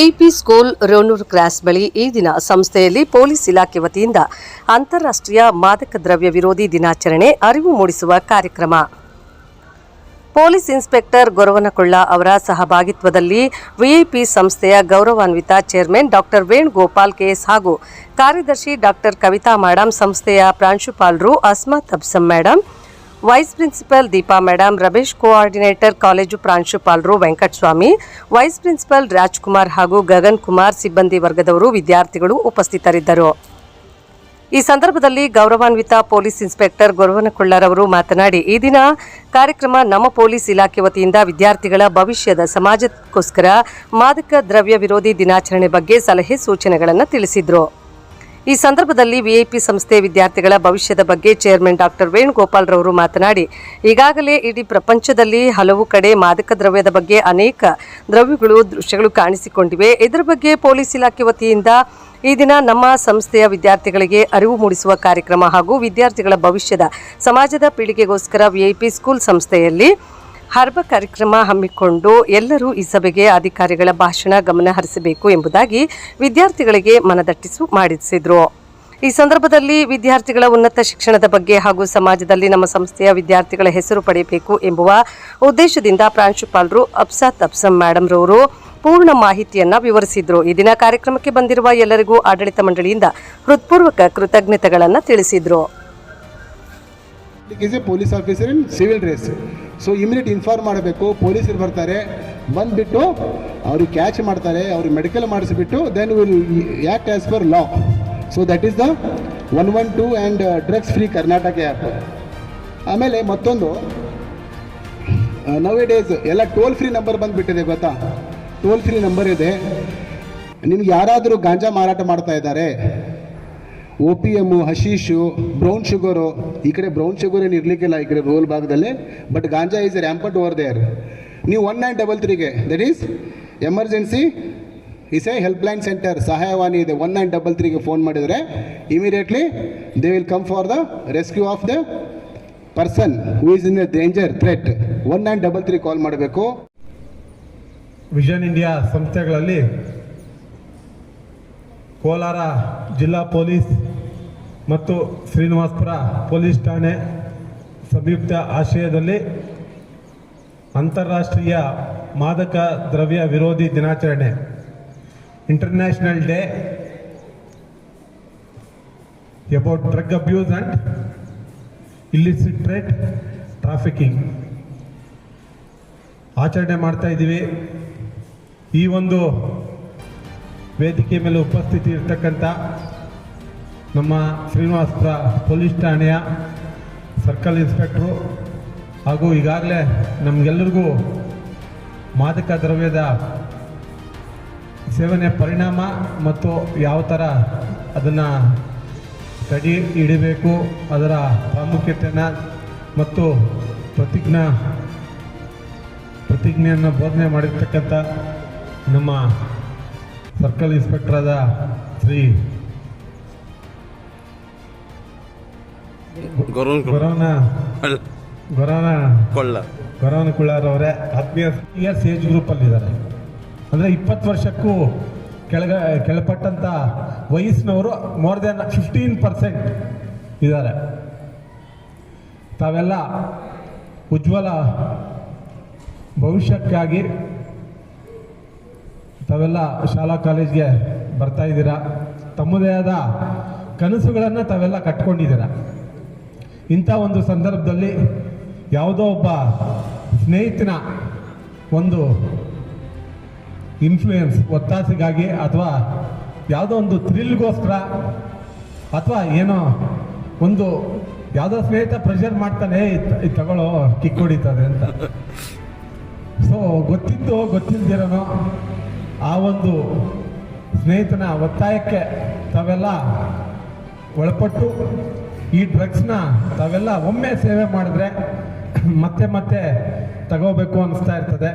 VIP school ರೋನೂರು cross ಬಳಿ ಈ ದಿನ ಸಂಸ್ಥೆಯಲ್ಲಿ ಪೊಲೀಸ್ ಇಲಾಖೆ ವತಿಯಿಂದ ಅಂತಾರಾಷ್ಟ್ರೀಯ ಮಾದಕ ದ್ರವ್ಯ ವಿರೋಧಿ ದಿನಾಚರಣೆ ಅರಿವು ಮೂಡಿಸುವ ಕಾರ್ಯಕ್ರಮ. ಪೊಲೀಸ್ ಇನ್ಸ್ಪೆಕ್ಟರ್ ಗೊರವನಕೊಳ್ಳ ಅವರ ಸಹಭಾಗಿತ್ವದಲ್ಲಿ ವಿಐಪಿ ಸಂಸ್ಥೆಯ ಗೌರವಾನ್ವಿತ ಚೇರ್ಮನ್ ಡಾಕ್ಟರ್ ವೇಣುಗೋಪಾಲ್ ಕೆಎಸ್ ಹಾಗೂ ಕಾರ್ಯದರ್ಶಿ ಡಾಕ್ಟರ್ ಕವಿತಾ ಮೇಡಂ ಸಂಸ್ಥೆಯ ಪ್ರಾಂಶುಪಾಲರು Asmath ಅಬ್ಸಂ madam vice principal Deepa madam Ramesh coordinator college ಪ್ರಾಂಶುಪಾಲರು ವೆಂಕಟಸ್ವಾಮಿ ವೈಸ್ ಪ್ರಿನ್ಸಿಪಲ್ ರಾಜ್ಕುಮಾರ್ ಹಾಗೂ ಗಗನ್ ಕುಮಾರ್ ಸಿಬ್ಬಂದಿ ವರ್ಗದವರು ವಿದ್ಯಾರ್ಥಿಗಳು ಉಪಸ್ಥಿತರಿದ್ದರು. ಈ ಸಂದರ್ಭದಲ್ಲಿ ಗೌರವಾನ್ವಿತ ಪೊಲೀಸ್ ಇನ್ಸ್ಪೆಕ್ಟರ್ ಗೊರವನಕೊಳ್ಳರವರು ಮಾತನಾಡಿ, ಈ ದಿನ ಕಾರ್ಯಕ್ರಮ ನಮ್ಮ ಪೊಲೀಸ್ ಇಲಾಖೆ ವತಿಯಿಂದ ವಿದ್ಯಾರ್ಥಿಗಳ ಭವಿಷ್ಯದ ಸಮಾಜಕ್ಕೋಸ್ಕರ ಮಾದಕ ದ್ರವ್ಯ ವಿರೋಧಿ ದಿನಾಚರಣೆ ಬಗ್ಗೆ ಸಲಹೆ ಸೂಚನೆಗಳನ್ನು ತಿಳಿಸಿದರು. ಈ ಸಂದರ್ಭದಲ್ಲಿ ವಿಐಪಿ ಸಂಸ್ಥೆ ವಿದ್ಯಾರ್ಥಿಗಳ ಭವಿಷ್ಯದ ಬಗ್ಗೆ ಚೇರ್ಮನ್ ಡಾಕ್ಟರ್ ವೇಣುಗೋಪಾಲ್ ರವರು ಮಾತನಾಡಿ, ಈಗಾಗಲೇ ಇಡೀ ಪ್ರಪಂಚದಲ್ಲಿ ಹಲವು ಕಡೆ ಮಾದಕ ದ್ರವ್ಯದ ಬಗ್ಗೆ ಅನೇಕ ದ್ರವ್ಯಗಳು, ದೃಶ್ಯಗಳು ಕಾಣಿಸಿಕೊಂಡಿವೆ. ಇದರ ಬಗ್ಗೆ ಪೊಲೀಸ್ ಇಲಾಖೆ ವತಿಯಿಂದ ಈ ದಿನ ನಮ್ಮ ಸಂಸ್ಥೆಯ ವಿದ್ಯಾರ್ಥಿಗಳಿಗೆ ಅರಿವು ಮೂಡಿಸುವ ಕಾರ್ಯಕ್ರಮ ಹಾಗೂ ವಿದ್ಯಾರ್ಥಿಗಳ ಭವಿಷ್ಯದ, ಸಮಾಜದ ಪೀಳಿಗೆಗೋಸ್ಕರ ವಿಐಪಿ ಸ್ಕೂಲ್ ಸಂಸ್ಥೆಯಲ್ಲಿ ಹರ್ಬ ಕಾರ್ಯಕ್ರಮ ಹಮ್ಮಿಕೊಂಡು ಎಲ್ಲರೂ ಈ ಸಭೆಗೆ ಅಧಿಕಾರಿಗಳ ಭಾಷಣ ಗಮನ ಹರಿಸಬೇಕು ಎಂಬುದಾಗಿ ವಿದ್ಯಾರ್ಥಿಗಳಿಗೆ ಮನದಟ್ಟಿಸು ಮಾಡಿಸಿದ್ರು. ಈ ಸಂದರ್ಭದಲ್ಲಿ ವಿದ್ಯಾರ್ಥಿಗಳ ಉನ್ನತ ಶಿಕ್ಷಣದ ಬಗ್ಗೆ ಹಾಗೂ ಸಮಾಜದಲ್ಲಿ ನಮ್ಮ ಸಂಸ್ಥೆಯ ವಿದ್ಯಾರ್ಥಿಗಳ ಹೆಸರು ಪಡೆಯಬೇಕು ಎಂಬುವ ಉದ್ದೇಶದಿಂದ ಪ್ರಾಂಶುಪಾಲರು ಅಬ್ಸಂ ಮೇಡಮ್ ರವರು ಪೂರ್ಣ ಮಾಹಿತಿಯನ್ನು ವಿವರಿಸಿದ್ರು. ಈ ದಿನ ಕಾರ್ಯಕ್ರಮಕ್ಕೆ ಬಂದಿರುವ ಎಲ್ಲರಿಗೂ ಆಡಳಿತ ಮಂಡಳಿಯಿಂದ ಹೃತ್ಪೂರ್ವಕ ಕೃತಜ್ಞತೆಗಳನ್ನು ತಿಳಿಸಿದ್ರು. Is a police officer in civil dress so immediate inform ಮಾಡಬೇಕು ಪೊಲೀಸರು ಬರ್ತಾರೆ. ಬಂದುಬಿಟ್ಟು ಅವ್ರಿಗೆ ಕ್ಯಾಚ್ ಮಾಡ್ತಾರೆ. ಅವ್ರಿಗೆ medical ಮಾಡಿಸ್ಬಿಟ್ಟು then will act as per law so that is the one one two and drugs free Karnataka app ಆಮೇಲೆ ಮತ್ತೊಂದು. ನವೇ ಡೇಸ್ ಎಲ್ಲ ಟೋಲ್ ಫ್ರೀ ನಂಬರ್ ಬಂದುಬಿಟ್ಟಿದೆ ಗೊತ್ತಾ? ಟೋಲ್ ಫ್ರೀ ನಂಬರ್ ಇದೆ. ನಿಮ್ಗೆ ಯಾರಾದರೂ ಗಾಂಜಾ ಮಾರಾಟ ಮಾಡ್ತಾ ಇದ್ದಾರೆ O P M hashish brown sugar ಈ ಕಡೆ ಬ್ರೌನ್ ಶುಗರ್ ಏನು ಇರಲಿಕ್ಕಿಲ್ಲ ಈ ಕಡೆ ರೋಲ್ ಭಾಗದಲ್ಲಿ but ganja is rampant over there ನೀವು one nine double ತ್ರೀಗೆ that is emergency is a help line center ಸಹಾಯವಾಣಿ ಇದೆ ಒನ್ ನೈನ್ ಡಬಲ್ ತ್ರೀಗೆ ಫೋನ್ ಮಾಡಿದರೆ immediately they will come for the rescue of the person who is in a danger threat one nine double three call ಮಾಡಬೇಕು. Vision India ಸಂಸ್ಥೆಗಳಲ್ಲಿ ಕೋಲಾರ ಜಿಲ್ಲಾ police ಮತ್ತು Srinivaspur police ಠಾಣೆ ಸಂಯುಕ್ತ ಆಶ್ರಯದಲ್ಲಿ ಅಂತಾರಾಷ್ಟ್ರೀಯ ಮಾದಕ ದ್ರವ್ಯ ವಿರೋಧಿ ದಿನಾಚರಣೆ. International day about drug abuse and illicit trade trafficking ಆಚರಣೆ ಮಾಡ್ತಾ ಇದ್ದೀವಿ. ಈ ಒಂದು ವೇದಿಕೆ ಮೇಲೆ ಉಪಸ್ಥಿತಿ ಇರ್ತಕ್ಕಂಥ ನಮ್ಮ ಶ್ರೀನಿವಾಸಪುರ ಪೊಲೀಸ್ ಠಾಣೆಯ ಸರ್ಕಲ್ ಇನ್ಸ್ಪೆಕ್ಟ್ರು ಹಾಗೂ ಈಗಾಗಲೇ ನಮಗೆಲ್ಲರಿಗೂ ಮಾದಕ ದ್ರವ್ಯದ ಸೇವನೆ ಪರಿಣಾಮ ಮತ್ತು ಯಾವ ಥರ ಅದನ್ನು ತಡೆ ಹಿಡಿಬೇಕು, ಅದರ ಪ್ರಾಮುಖ್ಯತೆಯನ್ನು ಮತ್ತು ಪ್ರತಿಜ್ಞಾ, ಪ್ರತಿಜ್ಞೆಯನ್ನು ಬೋಧನೆ ಮಾಡಿರ್ತಕ್ಕಂಥ ನಮ್ಮ ಸರ್ಕಲ್ ಇನ್ಸ್ಪೆಕ್ಟರ್ ಆದ ಶ್ರೀ ಗೊರವನ್ ಗೊರವನ ಗೊರವನ ಕೊಳ್ಳ. ಗೊರವನ ಕುಳ್ಳಾರವರೇ ಆತ್ಮೀಯ ಇಯರ್ಸ್ ಏಜ್ ಗ್ರೂಪಲ್ಲಿದ್ದಾರೆ ಅಂದರೆ ಇಪ್ಪತ್ತು ವರ್ಷಕ್ಕೂ ಕೆಳಗ ಕೆಳಪಟ್ಟಂಥ ವಯಸ್ಸಿನವರು ಮೋರ್ ದೆನ್ ಫಿಫ್ಟೀನ್ ಪರ್ಸೆಂಟ್ ಇದ್ದಾರೆ. ತಾವೆಲ್ಲ ಉಜ್ವಲ ಭವಿಷ್ಯಕ್ಕಾಗಿ ತಾವೆಲ್ಲ ಶಾಲಾ ಕಾಲೇಜ್ಗೆ ಬರ್ತಾ ಇದ್ದೀರಾ? ತಮ್ಮದೇ ಆದ ಕನಸುಗಳನ್ನು ತಾವೆಲ್ಲ ಕಟ್ಕೊಂಡಿದ್ದೀರಾ? ಇಂಥ ಒಂದು ಸಂದರ್ಭದಲ್ಲಿ ಯಾವುದೋ ಒಬ್ಬ ಸ್ನೇಹಿತನ ಒಂದು ಇನ್ಫ್ಲೂಯೆನ್ಸ್ ಒತ್ತಾಸೆಗಾಗಿ ಅಥವಾ ಯಾವುದೋ ಒಂದು ಥ್ರಿಲ್ಗೋಸ್ಕರ ಅಥವಾ ಏನೋ ಒಂದು ಯಾವುದೋ ಸ್ನೇಹಿತ ಪ್ರೆಷರ್ ಮಾಡ್ತಾನೆ "ಏ, ಇದ್- ಇದ್ ತಗೊಳ್ಳೋ ಕಿಕ್ ಹೊಡಿತದೆ ಅಂತ. ಸೊ ಗೊತ್ತಿದ್ದು ಗೊತ್ತಿಲ್ದಿರೋನೋ ಆ ಒಂದು ಸ್ನೇಹಿತನ ಒತ್ತಾಯಕ್ಕೆ ತಾವೆಲ್ಲ ಒಳಪಟ್ಟು ಈ ಡ್ರಗ್ಸ್ನ ತಾವೆಲ್ಲ ಒಮ್ಮೆ ಸೇವೆ ಮಾಡಿದ್ರೆ ಮತ್ತೆ ಮತ್ತೆ ತಗೋಬೇಕು ಅನ್ನಿಸ್ತಾ ಇರ್ತದೆ.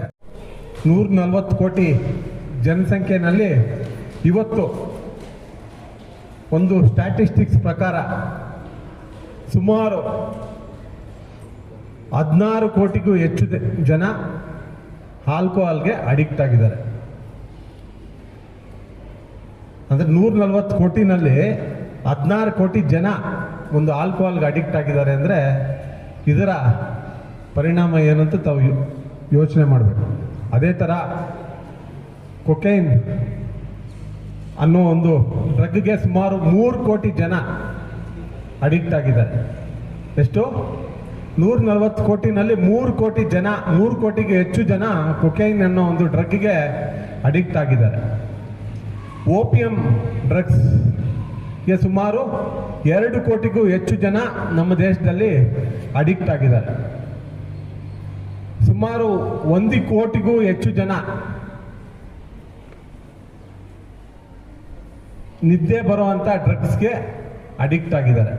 ನೂರ ನಲ್ವತ್ತು ಕೋಟಿ ಜನಸಂಖ್ಯೆನಲ್ಲಿ ಇವತ್ತು ಒಂದು ಸ್ಟ್ಯಾಟಿಸ್ಟಿಕ್ಸ್ ಪ್ರಕಾರ ಸುಮಾರು ಹದಿನಾರು ಕೋಟಿಗೂ ಹೆಚ್ಚು ಜನ ಆಲ್ಕೋಹಾಲ್ಗೆ ಅಡಿಕ್ಟ್ ಆಗಿದ್ದಾರೆ. ಅಂದರೆ ನೂರ ನಲ್ವತ್ತು ಕೋಟಿನಲ್ಲಿ ಹದಿನಾರು ಕೋಟಿ ಜನ ಒಂದು ಆಲ್ಕೋಹಾಲ್ಗೆ ಅಡಿಕ್ಟ್ ಆಗಿದ್ದಾರೆ ಅಂದರೆ ಇದರ ಪರಿಣಾಮ ಏನು ಅಂತ ತಾವು ಯೋಚನೆ ಮಾಡಬೇಕು. ಅದೇ ಥರ ಕೊಕೈನ್ ಅನ್ನೋ ಒಂದು ಡ್ರಗ್ಗೆ ಸುಮಾರು ಮೂರು ಕೋಟಿ ಜನ ಅಡಿಕ್ಟ್ ಆಗಿದ್ದಾರೆ. ಎಷ್ಟು? ನೂರ ನಲವತ್ತು ಕೋಟಿನಲ್ಲಿ ಮೂರು ಕೋಟಿ ಜನ, ಮೂರು ಕೋಟಿಗೆ ಹೆಚ್ಚು ಜನ ಕೊಕೈನ್ ಅನ್ನೋ ಒಂದು ಡ್ರಗ್ಗೆ ಅಡಿಕ್ಟ್ ಆಗಿದ್ದಾರೆ. ಓಪಿಯಂ ಡ್ರಗ್ಸ್ಗೆ ಸುಮಾರು ಎರಡು ಕೋಟಿಗೂ ಹೆಚ್ಚು ಜನ ನಮ್ಮ ದೇಶದಲ್ಲಿ ಅಡಿಕ್ಟ್ ಆಗಿದ್ದಾರೆ. ಸುಮಾರು ಒಂದು ಕೋಟಿಗೂ ಹೆಚ್ಚು ಜನ ನಿದ್ದೆ ಬರುವಂಥ ಡ್ರಗ್ಸ್ಗೆ ಅಡಿಕ್ಟ್ ಆಗಿದ್ದಾರೆ.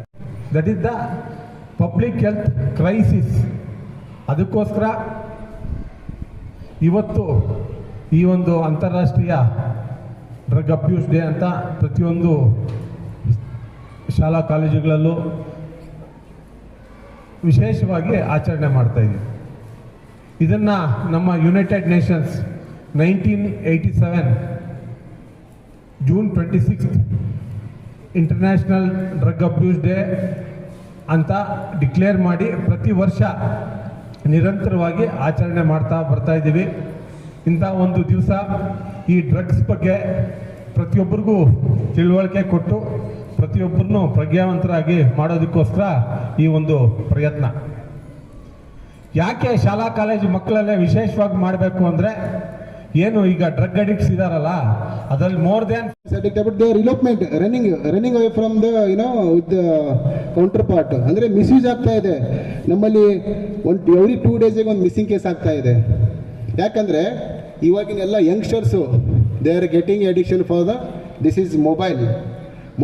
That is the public health crisis ಅದಕ್ಕೋಸ್ಕರ ಇವತ್ತು ಈ ಒಂದು ಅಂತಾರಾಷ್ಟ್ರೀಯ ಡ್ರಗ್ ಅಬ್ಯೂಸ್ ಡೇ ಅಂತ ಪ್ರತಿಯೊಂದು ಶಾಲಾ ಕಾಲೇಜುಗಳಲ್ಲೂ ವಿಶೇಷವಾಗಿ ಆಚರಣೆ ಮಾಡ್ತಾ ಇದ್ದೀವಿ ಇದನ್ನು ನಮ್ಮ United Nations nineteen eighty seven June twenty sixth international drug abuse day ಅಂತ ಡಿಕ್ಲೇರ್ ಮಾಡಿ ಪ್ರತಿ ವರ್ಷ ನಿರಂತರವಾಗಿ ಆಚರಣೆ ಮಾಡ್ತಾ ಬರ್ತಾ ಇದ್ದೀವಿ. ಇಂಥ ಒಂದು ದಿವಸ ಈ ಡ್ರಗ್ಸ್ ಬಗ್ಗೆ ಪ್ರತಿಯೊಬ್ಬರಿಗೂ ತಿಳುವಳಿಕೆ ಕೊಟ್ಟು ಪ್ರತಿಯೊಬ್ಬರನ್ನು ಪ್ರಜ್ಞಾವಂತರಾಗಿ ಮಾಡೋದಕ್ಕೋಸ್ಕರ ಈ ಒಂದು ಪ್ರಯತ್ನ. ಯಾಕೆ ಶಾಲಾ ಕಾಲೇಜು ಮಕ್ಕಳಲ್ಲೇ ವಿಶೇಷವಾಗಿ ಮಾಡಬೇಕು ಅಂದರೆ ಏನು ಈಗ ಡ್ರಗ್ ಅಡಿಕ್ಟ್ಸ್ ಇದಾರಲ್ಲ ಅದರಲ್ಲಿ more than addicted, running running away from the running with counterpart ಅಂದರೆ ಮಿಸ್ಯೂಸ್ ಆಗ್ತಾ ಇದೆ. ನಮ್ಮಲ್ಲಿ ಒಂದು ಎವ್ರಿ ಟೂ ಡೇಸಿಗೆ ಒಂದು ಮಿಸ್ಸಿಂಗ್ ಕೇಸ್ ಆಗ್ತಾ ಇದೆ. ಯಾಕಂದರೆ ಇವಾಗಿನ ಎಲ್ಲ youngsters they are getting addiction for the this is mobile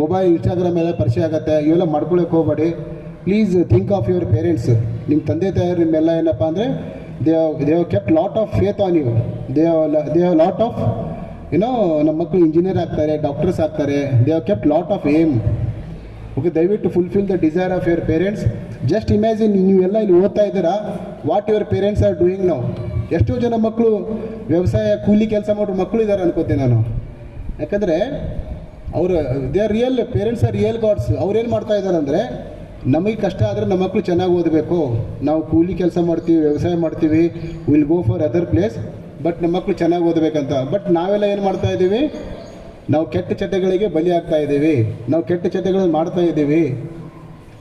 mobile Instagram ಎಲ್ಲ ಪರಿಚಯ ಆಗುತ್ತೆ. ಇವೆಲ್ಲ ಮಾಡ್ಕೊಳ್ಳೋಕೆ ಹೋಗಬೇಡಿ. Please think of your parents ನಿಮ್ಮ ತಂದೆ ತಾಯಿಯರು ನಿಮ್ಮೆಲ್ಲ ಏನಪ್ಪ ಅಂದರೆ they they have kept lot of faith on you they they have lot of ಏನೋ ನಮ್ಮ ಮಕ್ಕಳು ಇಂಜಿನಿಯರ್ ಆಗ್ತಾರೆ ಡಾಕ್ಟರ್ಸ್ ಆಗ್ತಾರೆ. They have kept lot of aim okay ದಯವಿಟ್ಟು fulfil the desire of your parents just imagine ನೀವೆಲ್ಲ ಇಲ್ಲಿ ಓದ್ತಾ ಇದ್ದೀರಾ? What your parents are doing ನಾವು ಎಷ್ಟೋ ಜನ ಮಕ್ಕಳು ವ್ಯವಸಾಯ ಕೂಲಿ ಕೆಲಸ ಮಾಡೋ ಮಕ್ಕಳು ಇದ್ದಾರೆ ಅನ್ಕೋತೀನಿ ನಾನು. ಯಾಕಂದರೆ ಅವರು they are real parents are real gods ಅವ್ರು ಏನು ಮಾಡ್ತಾ ಇದ್ದಾರೆ ಅಂದರೆ ನಮಗೆ ಕಷ್ಟ ಆದರೆ ನಮ್ಮ ಮಕ್ಕಳು ಚೆನ್ನಾಗಿ ಓದಬೇಕು. ನಾವು ಕೂಲಿ ಕೆಲಸ ಮಾಡ್ತೀವಿ ವ್ಯವಸಾಯ ಮಾಡ್ತೀವಿ will go for other place but ನಮ್ಮ ಮಕ್ಕಳು ಚೆನ್ನಾಗಿ ಓದಬೇಕಂತ. ಬಟ್ ನಾವೆಲ್ಲ ಏನು ಮಾಡ್ತಾ ಇದ್ದೀವಿ? ನಾವು ಕೆಟ್ಟ ಚಟಗಳಿಗೆ ಬಲಿ ಆಗ್ತಾ ಇದ್ದೀವಿ. ನಾವು ಕೆಟ್ಟ ಚಟಗಳನ್ನು ಮಾಡ್ತಾ ಇದ್ದೀವಿ.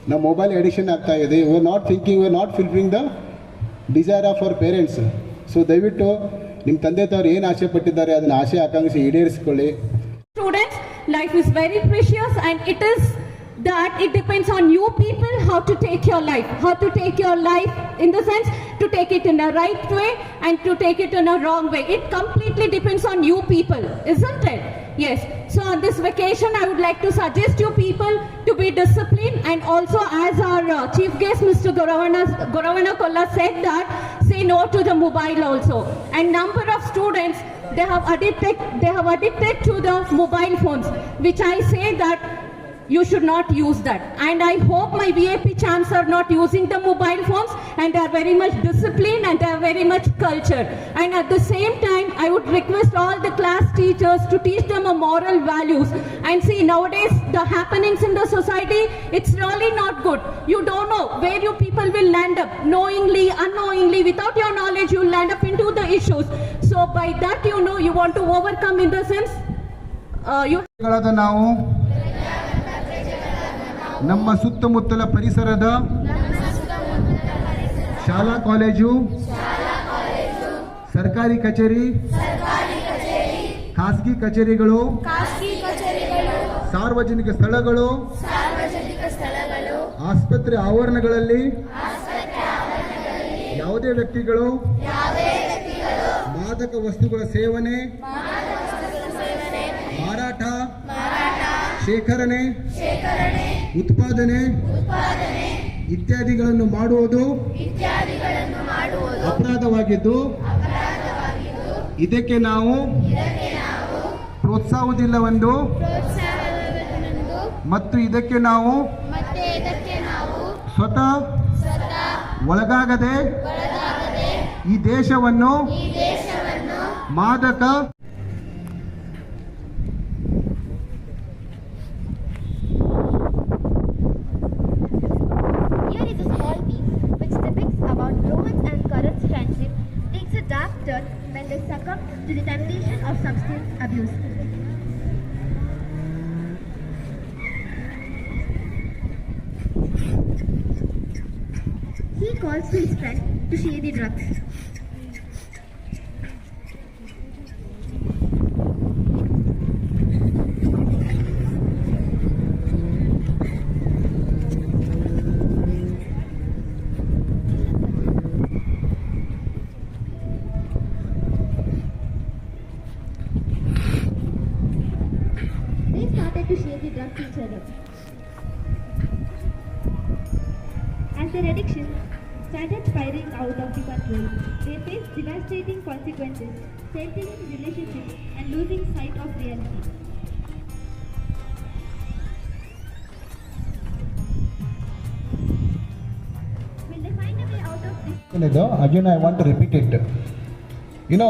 ನಾವು ಮೊಬೈಲ್ ಎಡಿಷನ್ ಆಗ್ತಾ ಇದೆ we are not thinking we are not fulfilling the desire of our parents so ದಯವಿಟ್ಟು ನಿಮ್ಮ ತಂದೆ ತಾವ್ರು ಏನು ಆಸೆ ಪಟ್ಟಿದ್ದಾರೆ ಅದನ್ನು ಆಸೆ ಆಕಾಂಕ್ಷೆ ಈಡೇರಿಸ್ಕೊಳ್ಳಿ. Students, life is very precious and it is that it depends on you people how to take your life, how to take your life in the sense to take it in a right way and to take it in a wrong way. It completely depends on you people, isn't it? Yes. So on this vacation, I would like to suggest you people to be disciplined and also as our uh, chief guest, Mr. Goravana, Goravana Kolla said that, say no to the mobile also. And number of students, they have addicted, they have addicted to the mobile phones, which I say that you should not use that. And I hope my VAP champs are not using the mobile phones and are very much disciplined and are very much cultured. And at the same time, I would request all the class teachers to teach them a moral values. And see, nowadays, the happenings in the society, it's really not good. You don't know where you people will land up. Knowingly, unknowingly, without your knowledge, you land up into the issues. So by that, you know, you want to overcome in the sense, uh, you... ನಮ್ಮ ಸುತ್ತಮುತ್ತಲ ಪರಿಸರದ ಶಾಲಾ college ಸರ್ಕಾರಿ ಕಚೇರಿ ಖಾಸಗಿ ಕಚೇರಿಗಳು ಸಾರ್ವಜನಿಕ ಸ್ಥಳಗಳು ಆಸ್ಪತ್ರೆ ಆವರಣಗಳಲ್ಲಿ ಯಾವುದೇ ವ್ಯಕ್ತಿಗಳು ಮಾದಕ ವಸ್ತುಗಳ ಸೇವನೆ ಮಾರಾಟ ಶೇಖರಣೆ ಉತ್ಪಾದನೆ ಇತ್ಯಾದಿಗಳನ್ನು ಮಾಡುವುದು ಅಪರಾಧವಾಗಿದ್ದು ಇದಕ್ಕೆ ನಾವು ಪ್ರೋತ್ಸಾಹವುದಿಲ್ಲವೆಂದು ಮತ್ತು ಇದಕ್ಕೆ ನಾವು ಸ್ವತಃ ಒಳಗಾಗದೆ ಈ ದೇಶವನ್ನು ಮಾದಕ this? ಇದು again I want to repeat it you know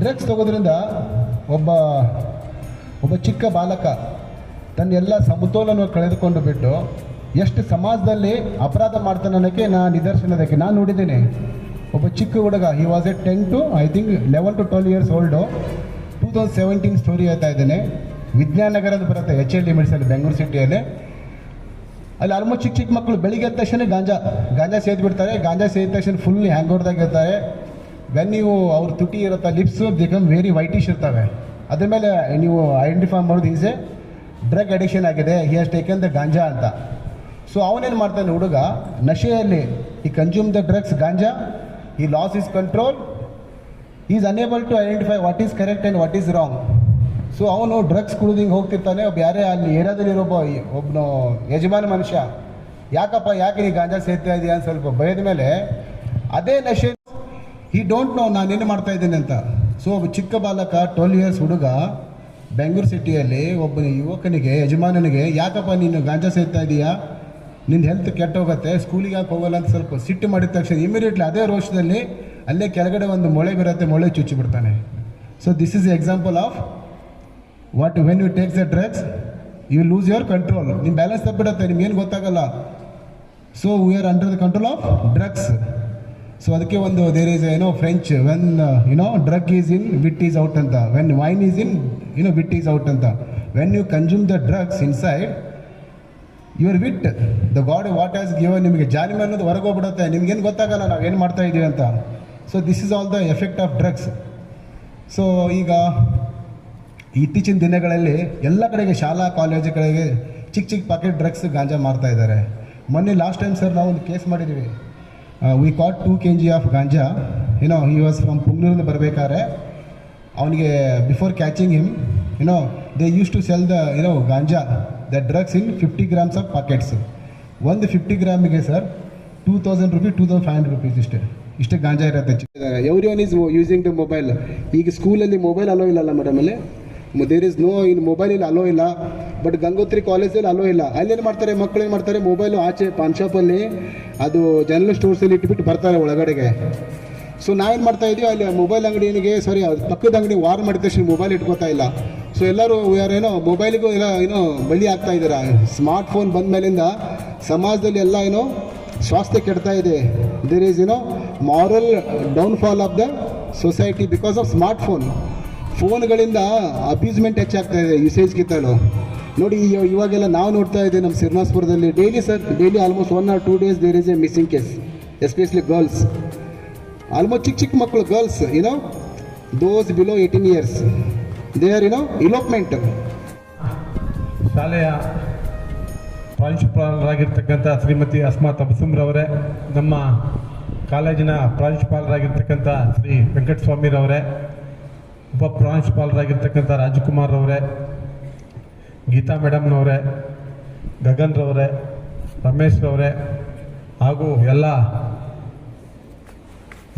drugs ತಗೋದ್ರಿಂದ ಒಬ್ಬ ಒಬ್ಬ ಚಿಕ್ಕ ಬಾಲಕ ತನ್ನ ಎಲ್ಲ ಸಮತೋಲನ ಕಳೆದುಕೊಂಡು ಬಿಟ್ಟು ಎಷ್ಟು ಸಮಾಜದಲ್ಲಿ ಅಪರಾಧ ಮಾಡ್ತಾನೆ ಅನ್ನೋಕ್ಕೆ ನಾ ನಿದರ್ಶನದಕ್ಕೆ ನಾನು ನೋಡಿದ್ದೀನಿ. ಒಬ್ಬ ಚಿಕ್ಕ ಹುಡುಗ ಈ was a ten to I think eleven to twelve years old two thousand seventeen story ಹೇಳ್ತಾ ಇದ್ದೇನೆ. ವಿದ್ಯಾನಗರದ ಬರುತ್ತೆ ಎಚ್ ಎಲ್ ಡಿ ಮೆಡಿಸಲ್ ಬೆಂಗಳೂರು ಸಿಟಿಯಲ್ಲಿ ಅಲ್ಲಿ ಆಲ್ಮೋಸ್ಟ್ ಚಿಕ್ಕ ಚಿಕ್ಕ ಮಕ್ಕಳು ಬೆಳಿಗ್ಗೆ ಎದ್ದ ತಕ್ಷಣ ಗಾಂಜಾ ಗಾಂಜಾ ಸೇದ್ ಬಿಡ್ತಾರೆ. ಗಾಂಜಾ ಸೇದ ತಕ್ಷಣ ಫುಲ್ ಹ್ಯಾಂಗ್ ಇರ್ತಾರೆ ವೆನ್ ನೀವು ಅವ್ರ ತುಟಿ ಇರುತ್ತೆ ಲಿಪ್ಸ್ ಬಿಕಮ್ ವೆರಿ ವೈಟಿಶ್ ಇರ್ತವೆ. ಅದ್ರ ಮೇಲೆ ನೀವು ಐಡೆಂಟಿಫೈ ಮಾಡೋದು ಈಸ್ ಎ ಡ್ರಗ್ ಅಡಿಕ್ಷನ್ ಆಗಿದೆ he has taken the ganja ಅಂತ. ಸೊ ಅವನೇನು ಮಾಡ್ತಾನೆ ಹುಡುಗ, ನಶೆಯಲ್ಲಿ he consume the drugs ganja he loss his control is unable to identify what is correct and what is wrong so ಅವನು drugs ಕುಡಿದು ಹಿಂಗೆ ಹೋಗ್ತಿರ್ತಾನೆ. ಒಬ್ಬ ಯಾರೇ ಅಲ್ಲಿ ಏರಿಯಾದಲ್ಲಿರೋ ಒಬ್ಬ ಒಬ್ಬನು ಯಜಮಾನ ಮನುಷ್ಯ. ಯಾಕಪ್ಪ, ಯಾಕೆ ನೀ ಗಾಂಜಾ ಸೇರ್ತಾ ಇದೆಯಾ ಅಂತ ಸ್ವಲ್ಪ ಭಯದ ಮೇಲೆ ಅದೇ ನಶೆ ಈ ಡೋಂಟ್ ನೋ ನಾನೇನು ಮಾಡ್ತಾ ಇದ್ದೀನಿ ಅಂತ. ಸೊ ಒಬ್ಬ ಚಿಕ್ಕ ಬಾಲಕ ಟ್ವೆಲ್ ಇಯರ್ಸ್ ಹುಡುಗ ಬೆಂಗಳೂರು ಸಿಟಿಯಲ್ಲಿ ಒಬ್ಬ ಯುವಕನಿಗೆ, ಯಜಮಾನನಿಗೆ, ಯಾಕಪ್ಪ, ನೀನು ಗಾಂಜಾ ಸೇರ್ತಾ ಇದೀಯಾ? ನಿನ್ನ ಹೆಲ್ತ್ ಕೆಟ್ಟೋಗುತ್ತೆ ಸ್ಕೂಲಿಗೆ ಯಾಕೆ ಹೋಗಲ್ಲ? ಅಂತ ಸ್ವಲ್ಪ ಸಿಟ್ಟು ಮಾಡಿದ ತಕ್ಷಣ ಇಮಿಡಿಯೇಟ್ಲಿ ಅದೇ ರೋಷದಲ್ಲಿ ಅಲ್ಲೇ ಕೆಳಗಡೆ ಒಂದು ಮೊಳೆ ಬರುತ್ತೆ, ಮೊಳೆ ಚುಚ್ಚಿಬಿಡ್ತಾನೆ so this is example of what when you takes a drugs you lose your control ನಿಮ್ಮ ಬ್ಯಾಲೆನ್ಸ್ ತಪ್ಪಿಡುತ್ತೆ ನಿಮ್ಗೇನು ಗೊತ್ತಾಗಲ್ಲ. So we are under the control of drugs so ಅದಕ್ಕೆ ಒಂದು ದೇರ್ ಈಸ್ ಏನೋ French when you know drug is in wit is out ಅಂತ. When wine is in you know wit is out ಅಂತ. When you consume the drugs inside your wit the god what as given ನಿಮಗೆ ಜಾಲಿಮೆ ಅನ್ನೋದು ಹೊರಗೋಗ್ಬಿಡುತ್ತೆ ನಿಮ್ಗೇನು ಗೊತ್ತಾಗಲ್ಲ ನಾವು ಏನು ಮಾಡ್ತಾ ಇದ್ದೀವಿ ಅಂತ. So this is all the effect of drugs so ಈಗ ಇತ್ತೀಚಿನ ದಿನಗಳಲ್ಲಿ ಎಲ್ಲ ಕಡೆಗೆ ಶಾಲಾ ಕಾಲೇಜುಗಳಿಗೆ ಚಿಕ್ಕ ಚಿಕ್ಕ ಪಾಕೆಟ್ ಡ್ರಗ್ಸ್ ಗಾಂಜಾ ಮಾರ್ತಾ ಇದ್ದಾರೆ. ಮೊನ್ನೆ ಲಾಸ್ಟ್ ಟೈಮ್ ಸರ್ ನಾವು ಒಂದು ಕೇಸ್ ಮಾಡಿದ್ದೀವಿ we caught two K G of ganja ಏನೋ ಈ ವಾಸ್ ಫ್ರಮ್ ಪುಂಗ್ನೂರಿಂದ ಬರಬೇಕಾದ್ರೆ ಅವನಿಗೆ ಬಿಫೋರ್ ಕ್ಯಾಚಿಂಗ್ ಹಿಮ್ ಏನೋ they use to sell the ಏನೋ ganja the drugs in fifty grams of packets ಒಂದು ಫಿಫ್ಟಿ ಗ್ರಾಮಿಗೆ sir two thousand rupees two thousand five hundred rupees ಇಷ್ಟೇ. ಇಷ್ಟೇ ಗಾಂಜಾ ಇರುತ್ತೆ. Everyone is using the mobile ಈಗ ಸ್ಕೂಲಲ್ಲಿ mobile allow ಇಲ್ಲಲ್ಲ ಮೇಡಮ್ ಅಲ್ಲಿ? There is no in mobile ಇಲ್ಲಿ ಅಲೋ ಇಲ್ಲ. ಬಟ್ ಗಂಗೋತ್ರಿ ಕಾಲೇಜಲ್ಲಿ ಅಲೋ ಇಲ್ಲ. ಅಲ್ಲೇನು ಮಾಡ್ತಾರೆ? ಮಕ್ಕಳು ಏನು ಮಾಡ್ತಾರೆ? ಮೊಬೈಲು ಆಚೆ ಪಾನ್ ಶಾಪಲ್ಲಿ ಅದು ಜನರಲ್ ಸ್ಟೋರ್ಸಲ್ಲಿ ಇಟ್ಬಿಟ್ಟು ಬರ್ತಾರೆ ಒಳಗಡೆಗೆ. ಸೊ ನಾವೇನು ಮಾಡ್ತಾ ಇದೀವಿ? ಅಲ್ಲಿ ಮೊಬೈಲ್ ಅಂಗಡಿಗೆ ಸಾರಿ ಪಕ್ಕದ ಅಂಗಡಿ ವಾರ್ ಮಾಡಿದ ತಕ್ಷಣ ಮೊಬೈಲ್ ಇಟ್ಕೋತಾ ಇಲ್ಲ. ಸೊ ಎಲ್ಲರೂ ಏನೋ ಮೊಬೈಲಿಗೂ ಎಲ್ಲ, ಏನೋ, ಬಳ್ಳಿ ಆಗ್ತಾ ಇದ್ದಾರೆ? ಸ್ಮಾರ್ಟ್ ಫೋನ್ ಬಂದ ಮೇಲಿಂದ ಸಮಾಜದಲ್ಲಿ ಎಲ್ಲ, ಏನೋ, ಸ್ವಾಸ್ಥ್ಯ ಕೆಡ್ತಾ ಇದೆ. ದೇರ್ ಈಸ್ ಏನೋ moral downfall of the society because of smartphone ಫೋನ್ಗಳಿಂದ abusement ಹೆಚ್ಚಾಗ್ತಾ ಇದೆ ಯೂಸೇಜ್ಗಿಂತಲೂ ನೋಡಿ ಇವಾಗೆಲ್ಲ ನಾವು ನೋಡ್ತಾ ಇದ್ದೀವಿ ನಮ್ಮ ಸಿರ್ನಾಸ್ಪುರದಲ್ಲಿ daily sir daily almost one or two days there is a missing case especially girls almost ಚಿಕ್ಕ ಚಿಕ್ಕ ಮಕ್ಕಳು ಗರ್ಲ್ಸ್ ಏನೋ those below eighteen years they are you know elopement ಶಾಲೆಯ ಪ್ರಾಂಶುಪಾಲರಾಗಿರ್ತಕ್ಕಂಥ ಶ್ರೀಮತಿ ಅಸ್ಮಾ ತಬಸುಮ್ರವರೇ ನಮ್ಮ ಕಾಲೇಜಿನ ಪ್ರಾಂಶುಪಾಲರಾಗಿರ್ತಕ್ಕಂಥ ಶ್ರೀ ವೆಂಕಟಸ್ವಾಮಿರವರೇ ಉಪ ಪ್ರಾಂಶುಪಾಲರಾಗಿರ್ತಕ್ಕಂಥ ರಾಜಕುಮಾರ್ ಅವರೇ ಗೀತಾ ಮೇಡಮ್ನವರೇ ಗಗನ್ರವರೇ ರಮೇಶ್ ರವರೇ ಹಾಗೂ ಎಲ್ಲ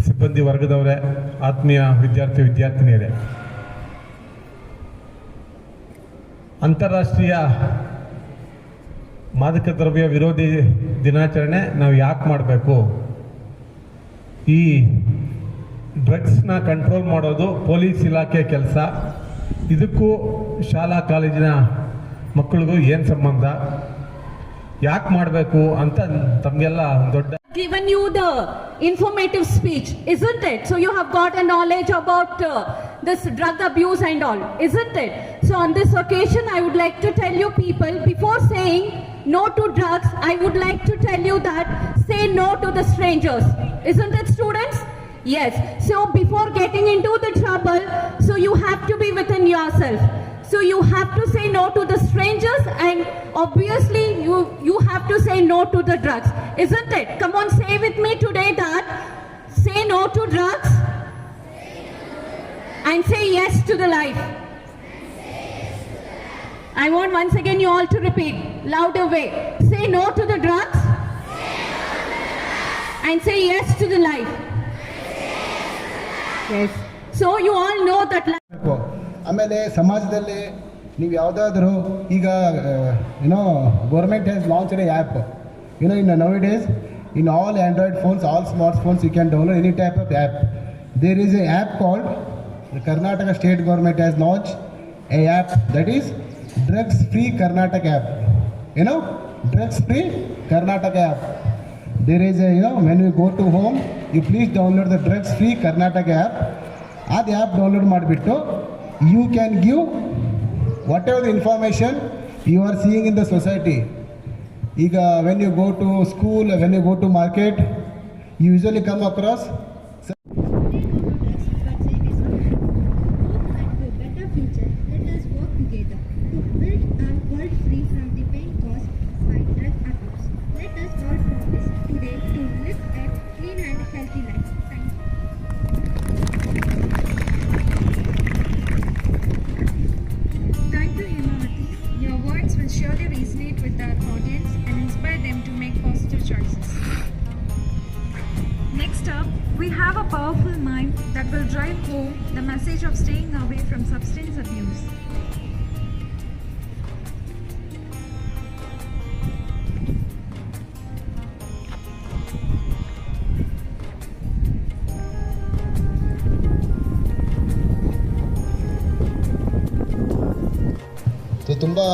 ಸಿಬ್ಬಂದಿ ವರ್ಗದವರೇ, ಆತ್ಮೀಯ ವಿದ್ಯಾರ್ಥಿ ವಿದ್ಯಾರ್ಥಿನಿಯರೇ. ಅಂತಾರಾಷ್ಟ್ರೀಯ ಮಾದಕ ದ್ರವ್ಯ ವಿರೋಧಿ ದಿನಾಚರಣೆ ನಾವು ಯಾಕೆ ಮಾಡಬೇಕು? ಈ ಡ್ರಗ್ಸ್ನ ಕಂಟ್ರೋಲ್ ಮಾಡೋದು ಪೊಲೀಸ್ ಇಲಾಖೆ ಕೆಲಸ ಇದಕ್ಕೂ ಶಾಲಾ ಕಾಲೇಜಿನ ಮಕ್ಕಳಿಗೂ ಏನು ಸಂಬಂಧ ಯಾಕೆ ಮಾಡಬೇಕು ಅಂತ ತಮಗೆಲ್ಲ ದೊಡ್ಡ given you the informative speech, isn't it? So you have got a knowledge about uh, this drug abuse and all, isn't it? So on this occasion, I would like to tell you people, before saying no to drugs, I would like to tell you that say no to the strangers, isn't it, students? Yes. So before getting into the trouble, so you have to be within yourself. So you have to say no to the strangers and obviously you, you have to say no to the drugs. Isn't it? Come on, say with me today that say no to drugs and say yes to the life. I want once again you all to repeat louder way. Say no to the drugs and say yes to the life. Yes. So, you all know that life. ಬೇಕು. ಆಮೇಲೆ ಸಮಾಜದಲ್ಲಿ ನೀವು ಯಾವುದಾದ್ರೂ ಈಗ you know government has launch a app you know in now days in all Android phones all smartphones you can download any type of app there is a app called Karnataka state government has launch a app that is drugs free Karnataka app ಏನೋ drugs free Karnataka app there is a, you know, when you go to home you please download the drugs free Karnataka app ಅದು app download ಮಾಡಿಬಿಟ್ಟು you can give what ever the information you are seeing in the society ಈಗ when you go to school when you go to market you usually come across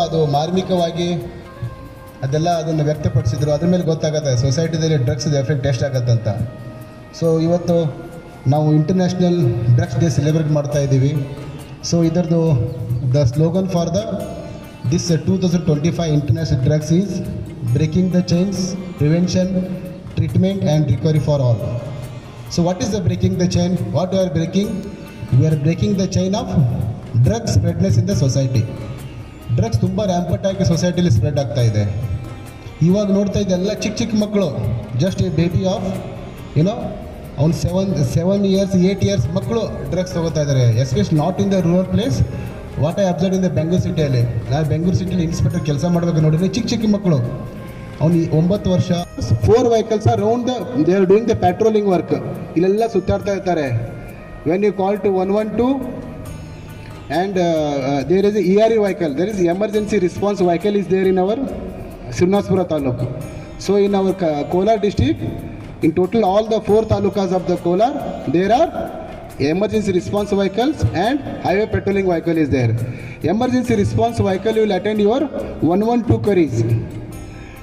ಅದು ಮಾರ್ಮಿಕವಾಗಿ ಅದೆಲ್ಲ ಅದನ್ನು ವ್ಯಕ್ತಪಡಿಸಿದ್ರು. ಅದ್ರ ಮೇಲೆ ಗೊತ್ತಾಗತ್ತೆ ಸೊಸೈಟಿದಲ್ಲಿ ಡ್ರಗ್ಸ್ ಎಫೆಕ್ಟ್ ಎಷ್ಟಾಗತ್ತಂತ ಸೊ ಇವತ್ತು ನಾವು ಇಂಟರ್ನ್ಯಾಷನಲ್ ಡ್ರಗ್ಸ್ ಡೇ ಸೆಲೆಬ್ರೇಟ್ ಮಾಡ್ತಾ ಇದ್ದೀವಿ. So ಇದರದು the slogan for the this two thousand twenty five international drugs is breaking the chains prevention treatment and recovery for all so what is the breaking the chain what you are breaking we are breaking the chain of drugs spreadness in the society drugs ತುಂಬ rampant ಆಗಿ ಸೊಸೈಟಿಲಿ spread ಆಗ್ತಾ ಇದೆ. ಇವಾಗ ನೋಡ್ತಾ ಇದ್ದೆಲ್ಲ ಚಿಕ್ಕ ಚಿಕ್ಕ ಮಕ್ಕಳು just a baby of ಏನೋ ಅವ್ನು seven seven years eight years ಮಕ್ಕಳು ಡ್ರಗ್ಸ್ ತೊಗೋತಾ ಇದ್ದಾರೆ especially not in the rural place what I observe in the Bengaluru ಸಿಟಿಯಲ್ಲಿ ನಾನು ಬೆಂಗಳೂರು ಸಿಟಿಲಿ ಇನ್ಸ್ಪೆಕ್ಟರ್ ಕೆಲಸ ಮಾಡಬೇಕು ನೋಡಿದ್ರೆ ಚಿಕ್ಕ ಚಿಕ್ಕ ಮಕ್ಕಳು ಅವ್ನು ಒಂಬತ್ತು ವರ್ಷ four vehicles are round the they are doing the patrolling work ಇಲ್ಲೆಲ್ಲ ಸುತ್ತಾಡ್ತಾ ಇರ್ತಾರೆ. When you call to one one two and uh, uh, there is a ERE vehicle. There is emergency response vehicle is there in our Srinaspura taluk. So in our Kolar district, in total all the four talukas of the Kolar, there are emergency response vehicles and highway patrolling vehicle is there. Emergency response vehicle will attend your 112 queries.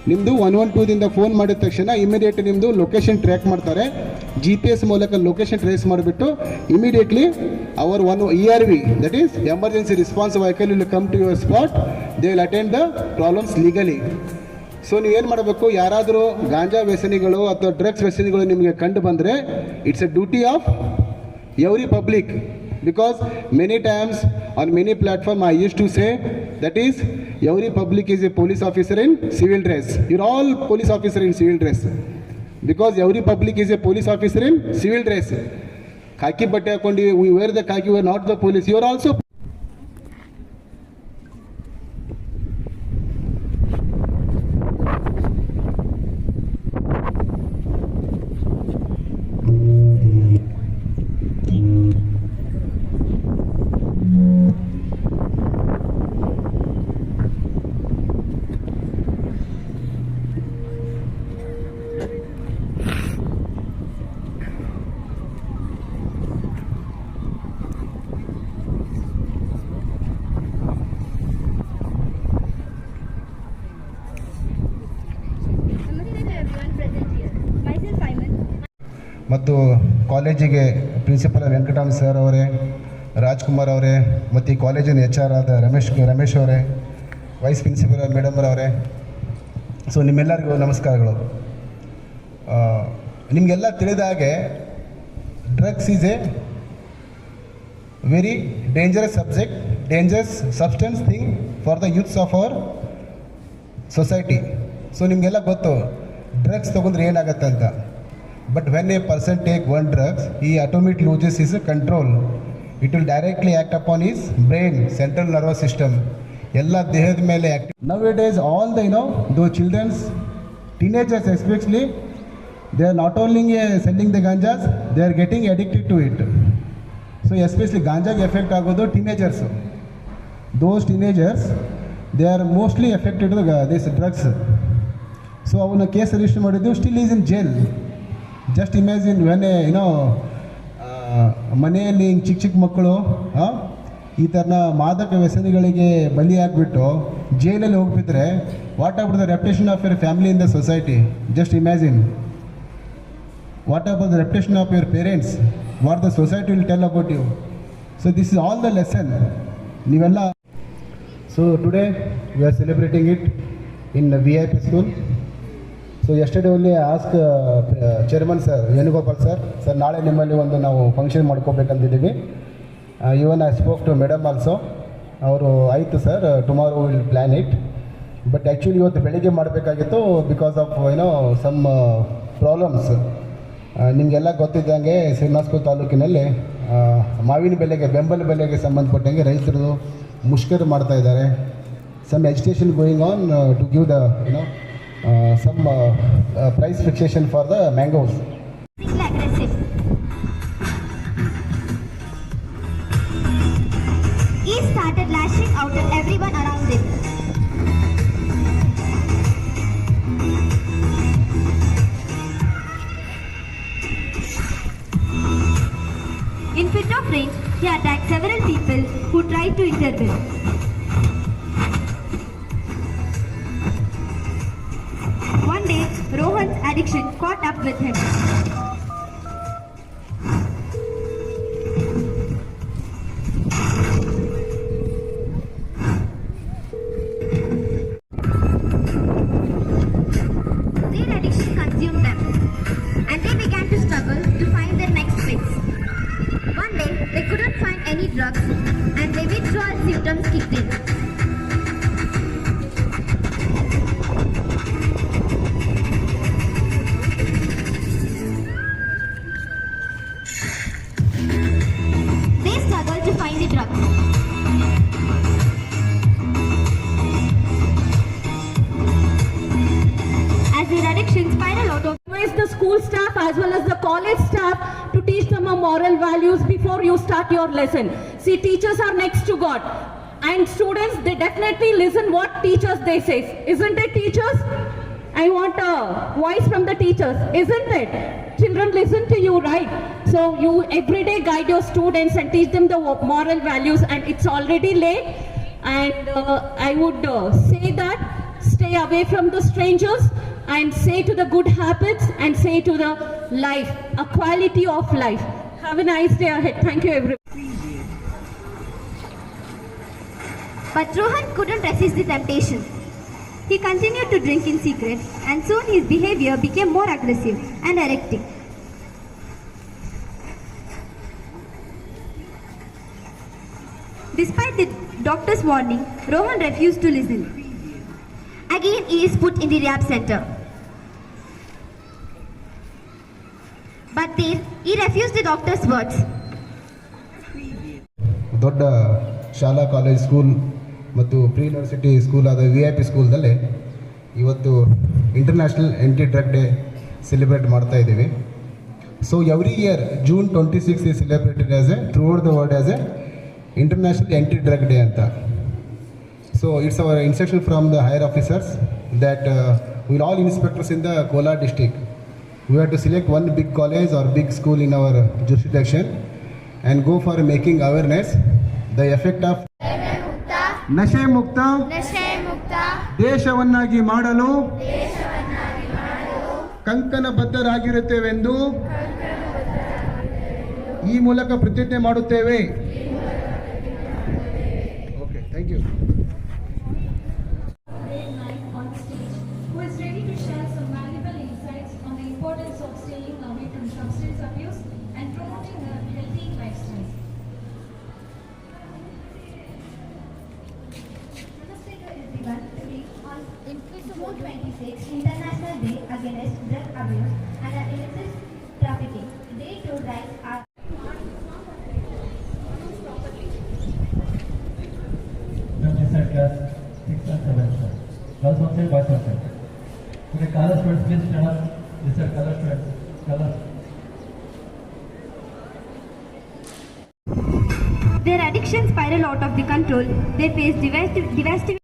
ನಿಮ್ಮದು one one ಟೂದಿಂದ phone ಮಾಡಿದ ತಕ್ಷಣ immediately ನಿಮ್ಮದು location track ಮಾಡ್ತಾರೆ. G P S ಮೂಲಕ location trace ಮಾಡಿಬಿಟ್ಟು immediately our one E R V that is emergency response vehicle will come to your spot they will attend the problems legally so ನೀವೇನು ಮಾಡಬೇಕು? ಯಾರಾದರೂ ಗಾಂಜಾ ವ್ಯಸನಿಗಳು ಅಥವಾ drugs ವ್ಯಸನಿಗಳು ನಿಮಗೆ ಕಂಡು ಬಂದರೆ it's a duty of every public because many times on many platform I use to say That is, every public is a police officer in civil dress. You're all police officer in civil dress. Because every public is a police officer in civil dress. Khaki batte we wear the khaki, we're not the police. You're also ಕಾಲೇಜಿಗೆ principal Venkatram sir ಅವರೇ, ರಾಜ್ಕುಮಾರ್ ಅವರೇ, ಮತ್ತು ಈ ಕಾಲೇಜಿನ H R ಆದ ರಮೇಶ್ ರಮೇಶ್ ಅವರೇ, vice principal madam ಅವರೇ. So ನಿಮ್ಮೆಲ್ಲರಿಗೂ ನಮಸ್ಕಾರಗಳು. ನಿಮಗೆಲ್ಲ ತಿಳಿದ ಹಾಗೆ drugs is a very dangerous subject, dangerous substance thing for the youths of our society. So ನಿಮಗೆಲ್ಲ ಗೊತ್ತು, ಡ್ರಗ್ಸ್ ತೊಗೊಂಡ್ರೆ ಏನಾಗುತ್ತೆ ಅಂತ but when a person take one drugs he automatic loses his control it will directly act upon his brain central nervous system ಎಲ್ಲ ದೇಹದ ಮೇಲೆ active now it is all the no though children's teenagers especially they are not only selling the ganjas they are getting addicted to it so especially ಗಾಂಜಾಗೆ effect ಆಗೋದು teenagers those teenagers they are mostly affected this drugs so ಅವನ case register ಮಾಡಿದ್ದು still is in jail just imagine when ಏನೋ ಮನೆಯಲ್ಲಿ ಹಿಂಗೆ ಚಿಕ್ಕ ಚಿಕ್ಕ ಮಕ್ಕಳು ಈ ಥರನ ಮಾದಕ ವ್ಯಸನಿಗಳಿಗೆ ಬಲಿಯಾಗ್ಬಿಟ್ಟು ಜೈಲಲ್ಲಿ ಹೋಗ್ಬಿದ್ರೆ what of the reputation of your family in the society just imagine what of the reputation of your parents what the society will tell about you so this is all the lesson ನೀವೆಲ್ಲ so today we are celebrating it in V I P school so yesterday only ask chairman sir Venugopal sir sir ನಾಳೆ ನಿಮ್ಮಲ್ಲಿ ಒಂದು ನಾವು function ಮಾಡ್ಕೋಬೇಕಂತಿದ್ದೀವಿ. Even I spoke to madam also ಅವರು ಆಯಿತು sir tomorrow will plan it but actually ಇವತ್ತು ಬೆಳಿಗ್ಗೆ ಮಾಡಬೇಕಾಗಿತ್ತು because of ಏನೋ ಸಮ್ ಪ್ರಾಬ್ಲಮ್ಸ್ ನಿಮಗೆಲ್ಲ ಗೊತ್ತಿದ್ದಂಗೆ ಶ್ರೀನಿವಾಸಪುರ ತಾಲೂಕಿನಲ್ಲಿ ಆ, ಮಾವಿನ ಬೆಲೆಗೆ ಬೆಂಬಲ ಬೆಲೆಗೆ ಸಂಬಂಧಪಟ್ಟಂಗೆ ರೈತರು ಮುಷ್ಕರ ಮಾಡ್ತಾ ಇದ್ದಾರೆ. Some education going on to give the you know Uh, some uh, uh, price fixation for the mangoes. He started lashing out at everyone around him. In fit of rage, he attacked several people who tried to intervene. Caught up with him. Find the. As their addiction spiraled out of the school staff as well as the college staff to teach them a moral values before you start your lesson. See, teachers are next to God. And students, they definitely listen what teachers they say. Isn't it, teachers? I want a voice from the teachers, isn't it? Children listen to you, right? So you every day guide your students and teach them the moral values and it's already late. And uh, I would uh, say that stay away from the strangers and say to the good habits and say to the life, a quality of life. Have a nice day ahead. Thank you, everyone. But Rohan couldn't resist the temptation. He continued to drink in secret, and soon his behavior became more aggressive and erratic. Despite the doctor's warning, Rohan refused to listen. Again, he is put in the rehab center. But there, he refused the doctor's words. ದೊಡ್ಡ ಶಾಲಾ college school ಮತ್ತು pre university school ಆದ V I P ಸ್ಕೂಲ್ದಲ್ಲಿ ಇವತ್ತು international anti drug day celebrate ಮಾಡ್ತಾ ಇದ್ದೀವಿ. So every year June twenty six ಈ celebrated as a throughout the world as a international anti drug day ಅಂತ so it's our instruction from the higher officers that will all inspectors in the Kolar district we have to select one big college or big school in our jurisdiction and go for making awareness the effect of ನಶೆ ಮುಕ್ತ ದೇಶವನ್ನಾಗಿ ಮಾಡಲು ಕಂಕಣಬದ್ಧರಾಗಿರುತ್ತೇವೆಂದು ಈ ಮೂಲಕ ಪ್ರತಿಜ್ಞೆ ಮಾಡುತ್ತೇವೆ. Okay thank you Color please stand up. Color color. Their addiction spiral out of the control. They face devastating